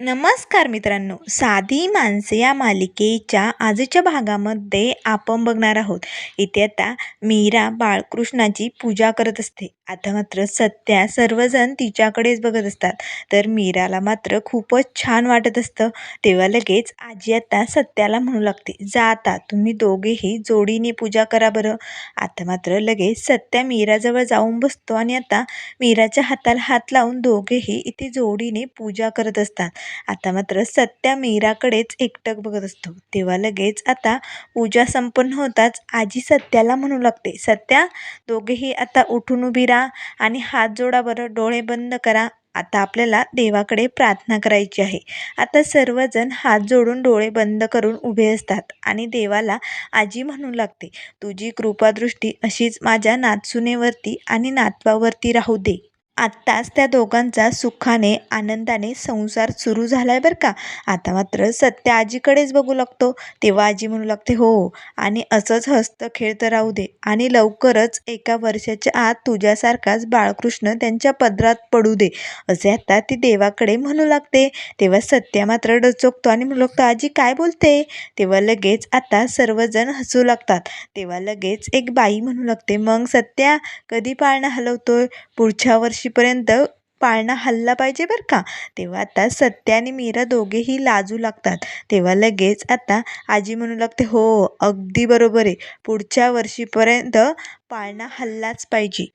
नमस्कार मित्रांनो. साधी माणसे या मालिकेच्या आजच्या भागामध्ये आपण बघणार आहोत. इथे आता मीरा बाळकृष्णाची पूजा करत असते. आता मात्र सत्या सर्वजण तिच्याकडेच बघत असतात. तर मीराला मात्र खूपच छान वाटत असतं. तेव्हा लगेच आजी आता सत्याला म्हणू लागते जा आता तुम्ही दोघेही जोडीने पूजा करा बरं. आता मात्र लगेच सत्या मीराजवळ जाऊन बसतो आणि आता मीराच्या हाताला हात लावून दोघेही इथे जोडीने पूजा करत असतात. आता मात्र सत्या मीराकडेच एकटक बघत असतो. तेव्हा लगेच आता पूजा संपन्न होताच आजी सत्याला म्हणू लागते सत्या दोघेही आता उठून उभी राहा. आणि हात जोडा बरं डोळे बंद करा. आता आपल्याला देवाकडे प्रार्थना करायची आहे. आता सर्वजण हात जोडून डोळे बंद करून उभे असतात आणि देवाला आजी म्हणू लागते तुझी कृपादृष्टी अशीच माझ्या नातसुनेवरती आणि नातवावरती राहू दे. आत्ताच त्या दोघांचा सुखाने आनंदाने संसार सुरू झाला आहे बरं का. आता मात्र सत्य आजीकडेच बघू लागतो. तेव्हा आजी म्हणू लागते हो आणि असंच हस्त खेळत राहू दे. आणि लवकरच एका वर्षाच्या आत तुझ्यासारखाच बाळकृष्ण त्यांच्या पदरात पडू दे. असे आता ती देवाकडे म्हणू लागते. तेव्हा सत्या मात्र डचोकतो आणि म्हणू लागतो आजी काय बोलते? तेव्हा लगेच आता सर्वजण हसू लागतात. तेव्हा लगेच एक बाई म्हणू लागते मग सत्या कधी पाळणं हलवतोय? पुढच्या वर्षी वर्षीपर्यंत पाळणा हलला पाहिजे बरं का? तेव्हा आता सत्या आणि मीरा दोघेही लाजू लागतात. तेव्हा लगेच आता आजी म्हणू लागते हो अगदी बरोबर आहे. पुढच्या वर्षीपर्यंत पाळणा हल्लाच पाहिजे.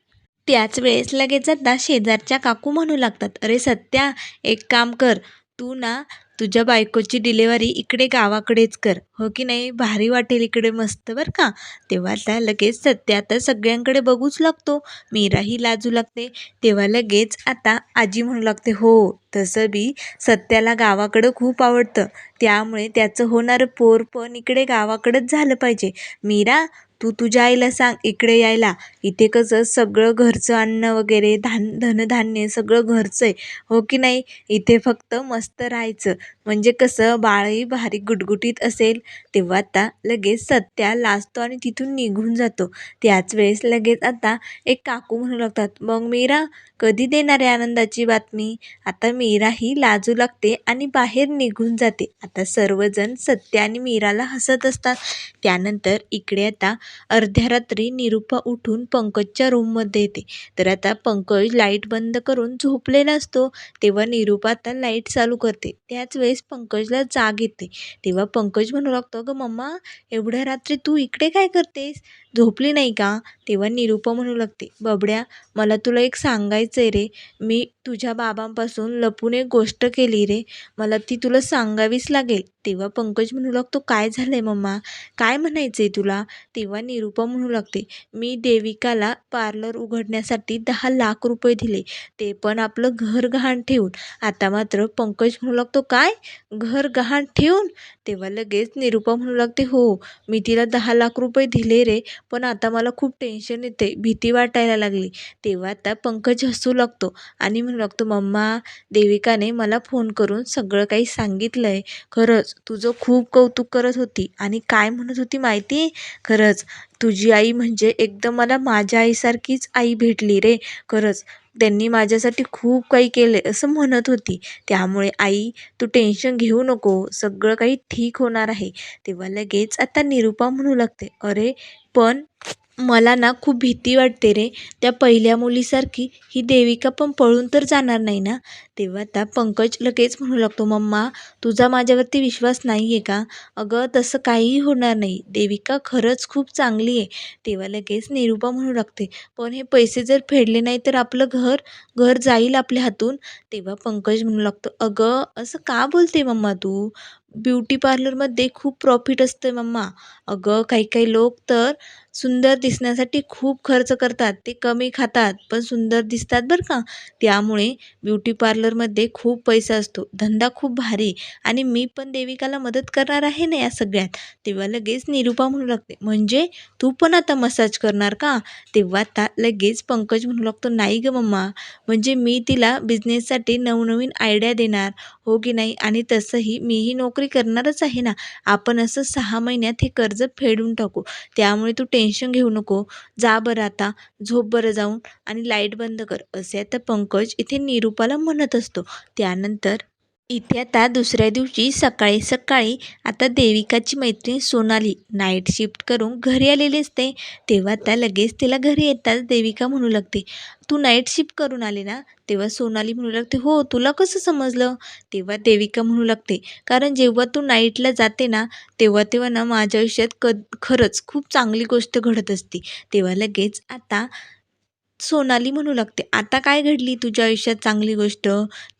त्याच वेळेस लगेच आता शेजारच्या काकू म्हणू लागतात अरे सत्या एक काम कर. तू ना तुझ्या बायकोची डिलेवरी इकडे गावाकडेच कर. हो की नाही? भारी वाटेल इकडे मस्त बरं का? तेव्हा त्या लगेच सत्या आता सगळ्यांकडे बघूच लागतो. मीराही लाजू लागते. तेव्हा लगेच आता आजी म्हणू लागते हो तसं बी सत्याला गावाकडं खूप आवडतं. त्यामुळे त्याचं होणारं पोर पण इकडे गावाकडंच झालं पाहिजे. मीरा तू तुझ्या आईला सांग इकडे यायला. इथे कसं सगळं घरचं अन्न वगैरे धान धनधान्य सगळं घरचं आहे. हो की नाही? इथे फक्त मस्त राहायचं. म्हणजे कसं बाळही भारी गुटगुटीत असेल तेव्हा आता लगेच सत्या लाजतो आणि तिथून निघून जातो. त्याच वेळेस लगेच आता एक काकू म्हणू लागतात मग मीरा कधी देणार आहे आनंदाची बातमी? आता मीरा ही लाजू लागते आणि बाहेर निघून जाते. आता सर्वजण सत्या आणि मीराला हसत असतात. त्यानंतर इकडे आता अर्ध्या रात्री निरुपा उठून पंकजच्या रूममध्ये येते. तर आता पंकज लाइट बंद करून झोपलेला असतो. तेव्हा निरुपा आता लाइट चालू करते. त्याच वेळेस पंकजला जाग येते. तेव्हा पंकज म्हणू लागतो अगं मम्मा एवढ्या रात्री तू इकडे काय करतेस? झोपली नाही का? तेव्हा निरूपा म्हणू लागते बबड्या मला तुला एक सांगायचं आहे रे. मी तुझ्या बाबांपासून लपून एक गोष्ट केली रे. मला ती तुला सांगावीच लागेल. तेव्हा पंकज म्हणू लागतो काय झालं आहे मम्मा? काय म्हणायचं आहे तुला? तेव्हा निरूपा म्हणू लागते मी देविकाला पार्लर उघडण्यासाठी दहा लाख रुपये दिले. ते पण आपलं घर गहाण ठेवून. आता मात्र पंकज म्हणू लागतो काय? घर गहाण ठेवून? तेव्हा लगेच निरुपा म्हणू लागते हो मी तिला दहा लाख रुपये दिले रे पण आता मला खूप टेन्शन येते भीती वाटायला लागली. तेव्हा आता पंकज हसू लागतो आणि म्हणू लागतो मम्मा देविकाने मला फोन करून सगळं काही सांगितलं आहे खरंच तुझं खूप कौतुक करत होती आणि काय म्हणत होती माहिती? आहे खरंच तुझी आई म्हणजे एकदम मला माझ्या आईसारखीच आई भेटली रे. खरंच त्यांनी माझ्यासाठी खूप काही केले असं म्हणत होती. त्यामुळे आई तू टेन्शन घेऊ नको. सगळं काही ठीक होणार आहे. तेव्हा लगेच आता निरुपा म्हणू लागते अरे पण मला ना खूप भीती वाटते रे. त्या पहिल्या मुलीसारखी ही देविका पण पळून तर जाणार नाही ना? तेव्हा त्या पंकज लगेच म्हणू लागतो मम्मा तुझा माझ्यावरती विश्वास नाही आहे का? अगं तसं काहीही होणार नाही. देविका खरंच खूप चांगली आहे. तेव्हा लगेच निरुपा म्हणू लागते पण हे पैसे जर फेडले नाही तर आपलं घर घर जाईल आपल्या हातून? तेव्हा पंकज म्हणू लागतो अगं असं का बोलते मम्मा तू? ब्युटी पार्लरमध्ये खूप प्रॉफिट असतं मम्मा. अगं काही काही लोक तर सुंदर दिसण्यासाठी खूप खर्च करतात. ते कमी खातात पण सुंदर दिसतात बरं का. त्यामुळे ब्युटी पार्लरमध्ये खूप पैसा असतो. धंदा खूप भारी आणि मी पण देविकाला मदत करणार आहे ना या सगळ्यात. तेव्हा लगेच निरुपा म्हणू लागते म्हणजे तू पण आता मसाज करणार का? तेव्हा आता लगेच पंकज म्हणू लागतो नाही गं मम्मा. म्हणजे मी तिला बिझनेससाठी नवनवीन आयडिया देणार हो की नाही? आणि तसंही मीही नोकरी करणारच आहे ना. आपण असं सहा महिन्यात हे कर्ज फेडून टाकू. त्यामुळे तू टेन्शन घेऊ नको. जा बरं आता. झोप बरं जाऊन आणि लाइट बंद कर. असे आता पंकज इथे निरूपाला म्हणत असतो. त्यानंतर इथे आता दुसऱ्या दिवशी सकाळी सकाळी आता देविकाची मैत्रीण सोनाली नाईट शिफ्ट करून घरी आलेली असते. तेव्हा आता लगेच तिला घरी येताच देविका म्हणू लागते तू नाईट शिफ्ट करून आले ना? तेव्हा सोनाली म्हणू लागते हो तुला कसं समजलं? तेव्हा देविका म्हणू लागते कारण जेव्हा तू नाईटला जाते ना तेव्हा तेव्हा ना माझ्या आयुष्यात क खरंच खूप चांगली गोष्ट घडत असते. तेव्हा लगेच आता सोनाली म्हणू लागते आता काय घडली तुझ्या आयुष्यात चांगली गोष्ट?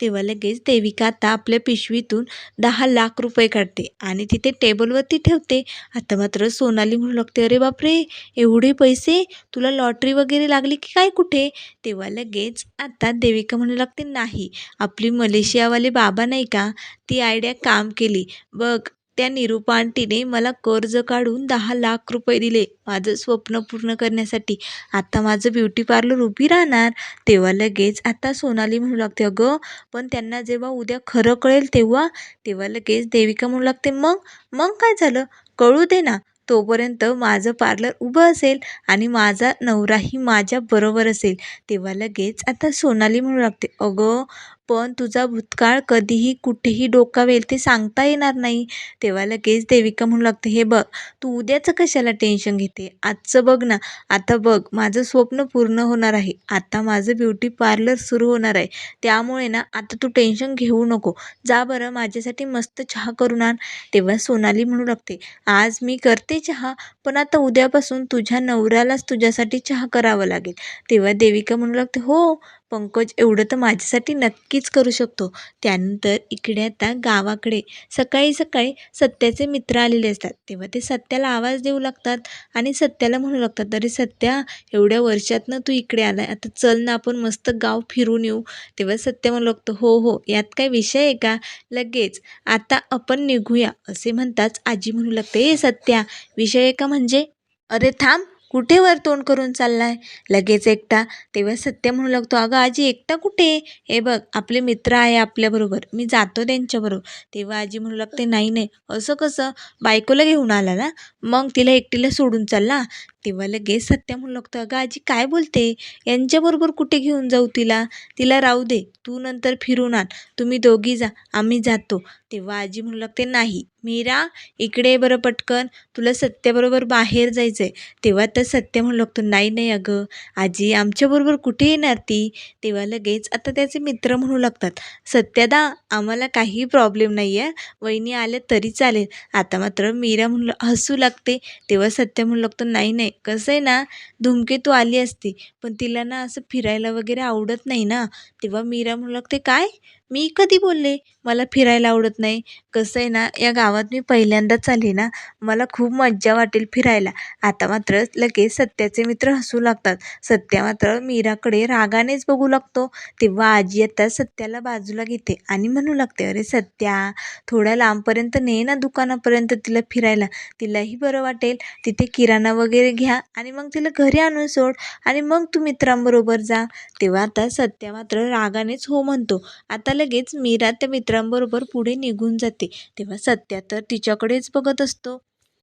तेव्हा लगेच देविका आता आपल्या पिशवीतून दहा लाख रुपये काढते आणि तिथे टेबलवरती ठेवते. आता मात्र सोनाली म्हणू लागते अरे बापरे एवढे पैसे? तुला लॉटरी वगैरे लागली की काय कुठे? तेव्हा लगेच आता देविका म्हणू लागते नाही आपली मलेशियावाले बाबा नाही का? ती आयडिया काम केली. बघ त्या निरूपा आंटीने मला कर्ज काढून दहा लाख रुपये दिले. माझं स्वप्न पूर्ण करण्यासाठी. आता माझं ब्युटी पार्लर उभी राहणार. तेव्हा लगेच आता सोनाली म्हणू लागते अगं पण त्यांना जेव्हा उद्या खरं कळेल तेव्हा? तेव्हा लगेच देविका म्हणू लागते मग? मग काय झालं? कळू दे ना. तोपर्यंत माझं पार्लर उभं असेल आणि माझा नवराही माझ्या बरोबर असेल. तेव्हा लगेच आता सोनाली म्हणू लागते अगं पण तुझा भूतकाळ कधीही कुठेही डोकावेल ते सांगता येणार नाही. तेव्हा लगेच देविका म्हणू लागते हे बघ तू उद्याचं कशाला टेन्शन घेते? आजचं बघ ना. आता बघ माझं स्वप्न पूर्ण होणार आहे. आता माझं ब्युटी पार्लर सुरू होणार आहे. त्यामुळे ना आता तू टेन्शन घेऊ नको. जा बरं माझ्यासाठी मस्त चहा करून आण. तेव्हा सोनाली म्हणू लागते आज मी करते चहा पण आता उद्यापासून तुझ्या नवऱ्यालाच तुझ्यासाठी चहा करावं लागेल. तेव्हा देविका म्हणू लागते हो पंकज एवढं तर माझ्यासाठी नक्कीच करू शकतो. त्यानंतर इकडे आता गावाकडे सकाळी सकाळी सत्याचे मित्र आलेले असतात. तेव्हा ते सत्याला आवाज देऊ लागतात आणि सत्याला म्हणू लागतात अरे सत्या एवढ्या वर्षातनं तू इकडे आला आहे आता चल ना आपण मस्त गाव फिरून येऊ. तेव्हा सत्या म्हणू लागतो हो हो यात काय विषय आहे का? लगेच. आता आपण निघूया असे म्हणताच आजी म्हणू लागते ए सत्या विषय आहे का म्हणजे? अरे थांब कुठे वर तोंड करून चाललाय? लगेच एकटा. तेव्हा सत्य म्हणू लागतो अगं आजी एकटा कुठे? हे बघ आपले मित्र आहे आपल्याबरोबर मी जातो त्यांच्याबरोबर तेव्हा आजी म्हणू लागते नाही नाही. असं कसं? बायकोला घेऊन आला ना? मग तिला एकटीला सोडून चालला. तेव्हा लगेच सत्य म्हणू लागतो अगं आजी काय बोलते? यांच्याबरोबर कुठे घेऊन जाऊ तिला? तिला राहू दे तू नंतर फिरून आण. तुम्ही दोघी जा आम्ही जातो. तेव्हा आजी म्हणू लागते नाही मीरा इकडे बरं पटकन. तुला सत्याबरोबर बाहेर जायचं आहे तेव्हा तर सत्य म्हणू लागतो नाही नाही अगं. आजी आमच्याबरोबर कुठे येणार ती? तेव्हा लगेच आता त्याचे मित्र म्हणू लागतात सत्यादा आम्हाला काही प्रॉब्लेम नाही आहे वहिनी आल्या तरी चालेल. आता मात्र मीरा म्हणलं हसू लागते. तेव्हा सत्य म्हणू लागतो नाही नाही कसं आहे ना धूमकेतू आली असती पण तिला ना असं फिरायला वगैरे आवडत नाही ना. तेव्हा मीरा म्हणू लागते काय? मी कधी बोलले? मला फिरायला आवडत नाही. कसं आहे ना या गावात मी पहिल्यांदाच आले ना मला खूप मज्जा वाटेल फिरायला. आता मात्र लगेच सत्याचे मित्र हसू लागतात. सत्या मात्र मीराकडे रागानेच बघू लागतो. तेव्हा आजी आता सत्याला बाजूला घेते आणि म्हणू लागते अरे सत्या थोड्या लांबपर्यंत ने ना दुकानापर्यंत तिला फिरायला. तिलाही बरं वाटेल. तिथे किराणा वगैरे घ्या आणि मग तिला घरी आणून सोड आणि मग तू मित्रांबरोबर जा. तेव्हा आता सत्या मात्र रागानेच हो म्हणतो. आता लगेच मीरा त्या मित्रांबरोबर पुढे निघून जाते. तेव्हा सत्या तर तिच्याकडेच बघत असतो.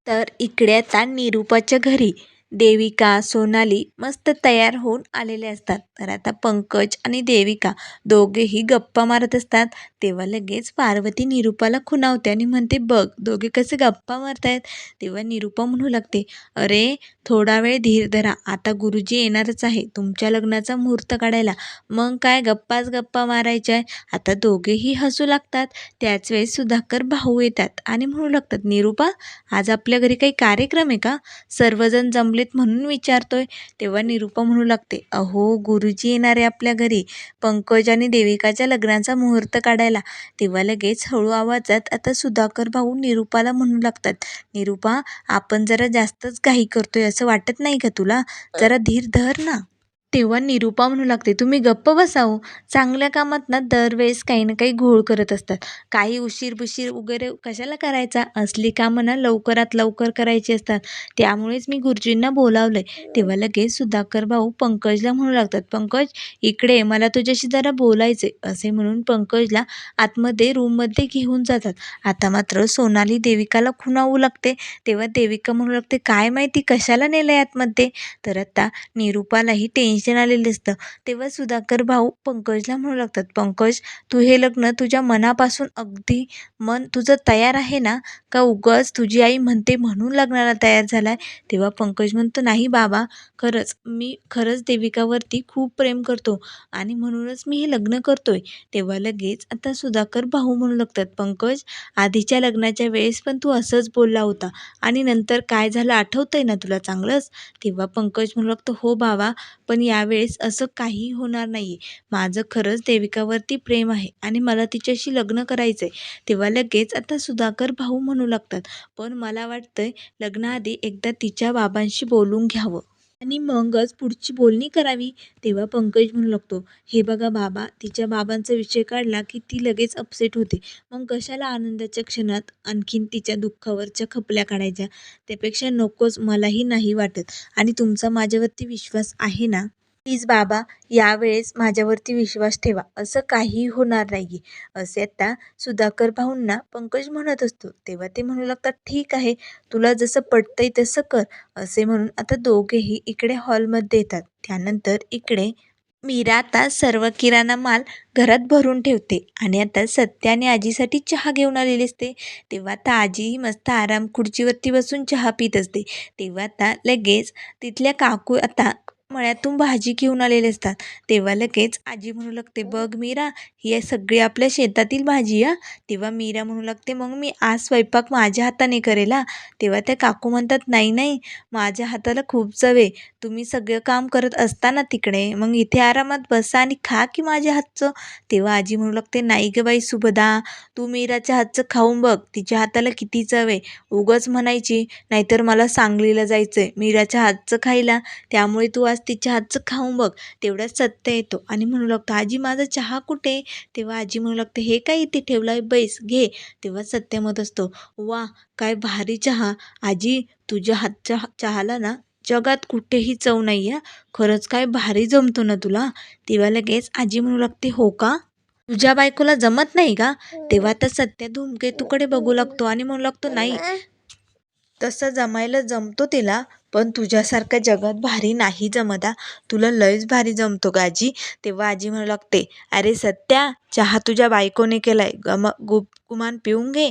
तर इकडे आता निरूपाच्या घरी. देविका सोनाली मस्त तयार होऊन आलेले असतात. तर आता पंकज आणि देविका दोघेही गप्पा मारत असतात. तेव्हा लगेच पार्वती निरूपाला खुणावते आणि म्हणते बघ दोघे कसे गप्पा मारतायत. तेव्हा निरूपा म्हणू लागते अरे थोडा वेळ धीर धरा. आता गुरुजी येणारच आहे. तुमच्या लग्नाचा मुहूर्त काढायला. मग काय गप्पाच गप्पा मारायच्या आहे आता दोघेही हसू लागतात. त्याच वेळेस सुधाकर भाऊ येतात आणि म्हणू लागतात निरूपा आज आपल्या घरी काही कार्यक्रम आहे का? सर्वजण जमले जमलेत म्हणून विचारतोय तेव्हा निरूपा म्हणू लागते अहो गुरुजी येणार आहे आपल्या घरी. पंकज आणि देविकाच्या लग्नाचा मुहूर्त काढायला. तेव्हा लगेच हळू आवाजात आता सुधाकर भाऊ निरूपाला म्हणू लागतात निरूपा आपण जरा जास्तच घाई करतोय असं वाटत नाही का तुला? जरा धीर धर ना. तेव्हा निरूपा म्हणू लागते तुम्ही गप्प बसावं. चांगल्या कामात ना दरवेळेस काही ना काही घोळ करत असतात. काही उशीर बुशीर वगैरे कशाला करायचा? असली कामं ना लवकरात लवकर करायची असतात. त्यामुळेच मी गुरुजींना बोलावलं आहे तेव्हा लगेच सुधाकर भाऊ पंकजला म्हणू लागतात पंकज इकडे मला तुझ्याशी जरा बोलायचे असे म्हणून पंकजला आतमध्ये रूममध्ये घेऊन जातात. आता मात्र सोनाली देविकाला खुणावू लागते. तेव्हा देविका म्हणू लागते काय माहिती कशाला नेलं आहे आतमध्ये? तर आता निरूपालाही टेन्शन टेन्शन आलेलं असतं. तेव्हा सुधाकर भाऊ पंकजला म्हणू लागतात पंकज तू हे लग्न तुझ्या मनापासून अगदी मन तुझं तयार आहे ना? का उगाच तुझी आई म्हणते म्हणून लग्नाला तयार झाला आहे तेव्हा पंकज म्हणतो नाही बाबा खरंच मी खरंच देविकावरती खूप प्रेम करतो आणि म्हणूनच मी हे लग्न करतो आहे तेव्हा लगेच आता सुधाकर भाऊ म्हणू लागतात पंकज आधीच्या लग्नाच्या वेळेस पण तू असंच बोलला होता आणि नंतर काय झालं आठवतं आहे ना तुला? चांगलंच? तेव्हा पंकज म्हणू लागतो हो बाबा पण यावेळेस असं काही होणार नाही आहे माझं खरंच देविकावरती प्रेम आहे आणि मला तिच्याशी लग्न करायचं आहे तेव्हा लगेच आता सुधाकर भाऊ म्हणू लागतात. पण मला वाटतंय लग्नाआधी एकदा तिच्या बाबांशी बोलून घ्यावं. आणि मगच पुढची बोलणी करावी. तेव्हा पंकज म्हणू लागतो हे बघा बाबा तिच्या बाबांचा विषय काढला की ती लगेच अपसेट होते. मग कशाला आनंदाच्या क्षणात आणखीन तिच्या दुःखावरच्या खपल्या काढायच्या? त्यापेक्षा नकोच मलाही नाही वाटत. आणि तुमचा माझ्यावरती विश्वास आहे ना? प्लीज बाबा यावेळेस माझ्यावरती विश्वास ठेवा. असं काही होणार नाही असे आता सुधाकर भाऊंना पंकज म्हणत असतो. तेव्हा ते म्हणू लागतात ठीक आहे तुला जसं पटतंय तसं कर. असे म्हणून आता दोघेही इकडे हॉलमध्ये येतात. त्यानंतर इकडे मीरा आता सर्व किराणा माल घरात भरून ठेवते आणि आता सत्याने आजीसाठी चहा घेऊन आलेली असते. तेव्हा आता आजीही मस्त आराम खुर्चीवरती बसून चहा पित असते. तेव्हा आता लगेच तिथल्या काकू आता मळ्यातून भाजी घेऊन आलेले असतात. तेव्हा लगेच आजी म्हणू लागते बघ मीरा ही सगळी आपल्या शेतातील भाजी या तेव्हा मीरा म्हणू लागते मग मी आज स्वयंपाक माझ्या हाताने करेल हा. तेव्हा त्या काकू म्हणतात नाही नाही माझ्या हाताला खूप चव आहे. तुम्ही सगळं काम करत असताना तिकडे मग इथे आरामात बसा आणि खा की माझ्या हातचं. तेव्हा आजी म्हणू लागते नाही ग बाई सुभदा तू मीराच्या हातचं खाऊन बघ तिच्या हाताला किती चव आहे. उगच म्हणायची नाहीतर मला सांगलीला जायचं आहे मीराच्या हातचं खायला. त्यामुळे तू आज तिच्या हातचं खाऊन बघ तेवढ्यात सत्य येतो. आणि म्हणू लागतो आजी माझा चहा कुठे तेव्हा आजी म्हणू लागते हे काय इथे ठेवलं आहे बैस घे. तेव्हा सत्य मत असतो वा काय भारी चहा. आजी तुझ्या हातच्या चहाला ना जगात कुठेही चव नाही आहे खरंच काय भारी जमतो ना तुला? तेव्हा लगेच आजी म्हणू लागते हो का? तुझ्या बायकोला जमत नाही का? तेव्हा तर सत्य धूमकेतूकडे बघू लागतो आणि म्हणू लागतो नाही तसं जमायला जमतो तिला पण तुझ्यासारखं जगात भारी नाही जमता तुला लयच भारी जमतो का आजी. तेव्हा आजी म्हणू लागते अरे सत्या चहा तुझ्या बायकोने केलाय. गम गुप गुमान पिऊन घे.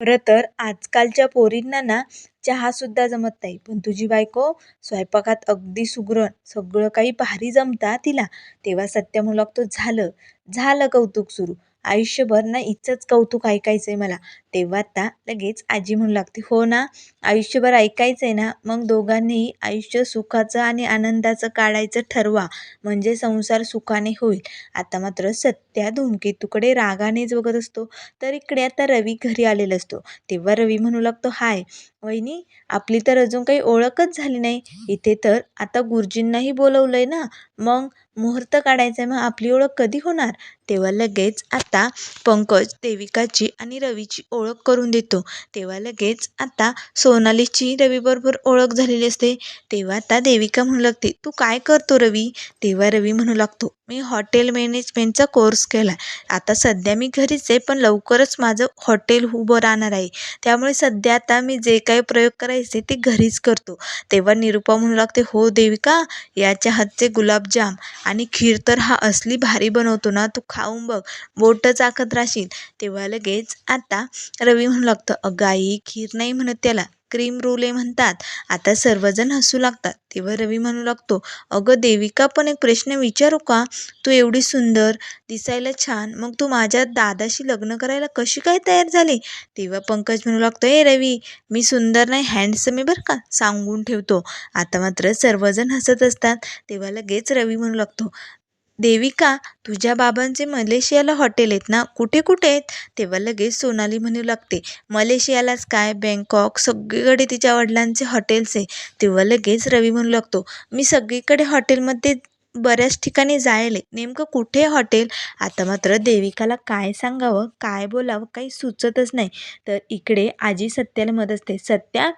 खरं तर आजकालच्या पोरींना ना चहासुद्धा जमत नाही. पण तुझी बायको स्वयंपाकात अगदी सुगरण सगळं काही भारी जमता तिला. तेव्हा सत्य म्हणू लागतो झालं. झालं कौतुक सुरू. आयुष्यभर ना इथंच कौतुक ऐकायचं आहे मला. तेव्हा आता लगेच आजी म्हणू लागते हो ना आयुष्यभर ऐकायचं आहे ना मग दोघांनीही आयुष्य सुखाचं आणि आनंदाचं काढायचं ठरवा म्हणजे संसार सुखाने होईल. आता मात्र सत्या धूमकेतूकडे रागानेच बघत असतो तर इकडे आता रवी घरी आलेला असतो. तेव्हा रवी म्हणू लागतो हाय वहिनी आपली तर अजून काही ओळखच झाली नाही. इथे तर आता गुरुजींनाही बोलवलं आहे ना मग मुहूर्त काढायचा आहे मग आपली ओळख कधी होणार? तेव्हा लगेच आता पंकज देविकाची आणि रवीची ओळख ओळख करून देतो. तेव्हा लगेच आता सोनालीची रवीबरोबर ओळख झालेली असते. तेव्हा आता देविका म्हणू लागते तू काय करतो रवी? तेव्हा रवी म्हणू लागतो मी हॉटेल मॅनेजमेंटचा कोर्स केला आहे आता सध्या मी घरीच आहे पण लवकरच माझं हॉटेल उभं राहणार आहे. त्यामुळे सध्या आता मी जे काही प्रयोग करायचे ते घरीच करतो. तेव्हा निरुपा म्हणू लागते हो देविका याच्या हातचे गुलाबजाम आणि खीर तर हा असली भारी बनवतो ना तू खाऊन बघ बोटं चाकत राहशील. तेव्हा लगेच आता रवी म्हणू लागतं अगं आई खीर नाही म्हणत त्याला. क्रीम रोले म्हणतात. आता सर्वजण हसू लागतात. तेव्हा रवी म्हणू लागतो अगं देविका पण एक प्रश्न विचारू का? तू एवढी सुंदर दिसायला छान. मग तू माझ्या दादाशी लग्न करायला कशी काय तयार झाली? तेव्हा पंकज म्हणू लागतो ए रवी मी सुंदर नाही हँडसम आहे बरं का? सांगून ठेवतो. आता मात्र सर्वजण हसत असतात. तेव्हा लगेच रवी म्हणू लागतो देविका तुझ्या बाबांचे मलेशियाला हॉटेल आहेत ना? कुठे कुठे आहेत? तेव्हा लगेच सोनाली म्हणू लागते मलेशियालाच काय? बँकॉक सगळीकडे तिच्या वडिलांचे हॉटेल्स आहे तेव्हा लगेच रवी म्हणू लागतो मी सगळीकडे हॉटेलमध्ये बऱ्याच ठिकाणी जायले. नेमकं कुठे हॉटेल? आता मात्र देविकाला काय सांगावं काय बोलावं काही सुचतच नाही. तर इकडे आजी सत्याला मदत असते. सत्या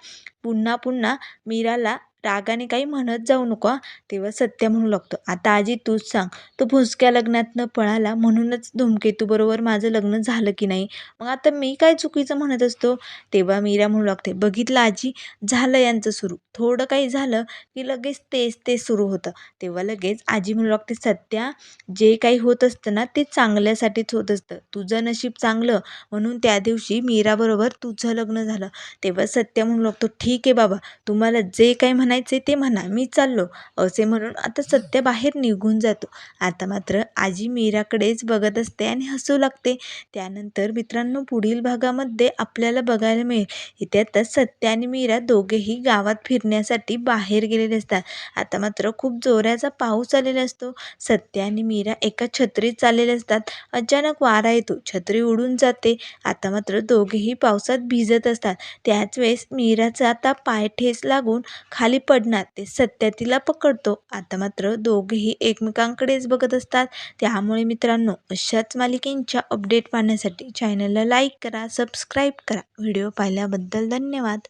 पुन्हा पुन्हा मीराला रागाने काही म्हणत जाऊ नको तेव्हा सत्या म्हणू लागतो. आता आजी तूच सांग. तो भुसक्या लग्नातनं पळाला. म्हणूनच धूमकेतूबरोबर माझं लग्न झालं की नाही? मग आता मी काय चुकीचं म्हणत असतो? तेव्हा मीरा म्हणू लागते बघितलं आजी? झालं यांचं सुरू. थोडं काही झालं की लगेच तेच ते सुरू होतं. तेव्हा लगेच आजी म्हणू लागते सत्या जे काही होत असतं ना ते चांगल्यासाठीच होत असतं. तुझं नशीब चांगलं. म्हणून त्या दिवशी मीराबरोबर तुझं लग्न झालं. तेव्हा सत्या म्हणू लागतो ठीक आहे बाबा. तुम्हाला जे काही म्हणायचे ते म्हणा मी चाललो. असे म्हणून आता सत्य बाहेर निघून जातो. आता मात्र आजी मीराकडेच बघत असते आणि हसू लागते. त्यानंतर मित्रांनो पुढील भागामध्ये आपल्याला बघायला मिळेल. इथे आता सत्य आणि मीरा दोघेही गावात फिरण्यासाठी बाहेर गेलेले असतात. आता मात्र खूप जोराचा पाऊस आलेला असतो. सत्य आणि मीरा एका छत्रीत चाललेले असतात. अचानक वारा येतो. छत्री उडून जाते. आता मात्र दोघेही पावसात भिजत असतात. त्याच वेळेस मीराचा आता पाय ठेस लागून खाली पडणार ते सत्या तिला पकडतो. आता मात्र दोघेही एकमेकांकडेच बघत असतात. त्यामुळे मित्रांनो अशाच मालिकेंच्या अपडेट पाहण्यासाठी चॅनलला लाईक करा सबस्क्राईब करा. व्हिडिओ पाहिल्याबद्दल धन्यवाद.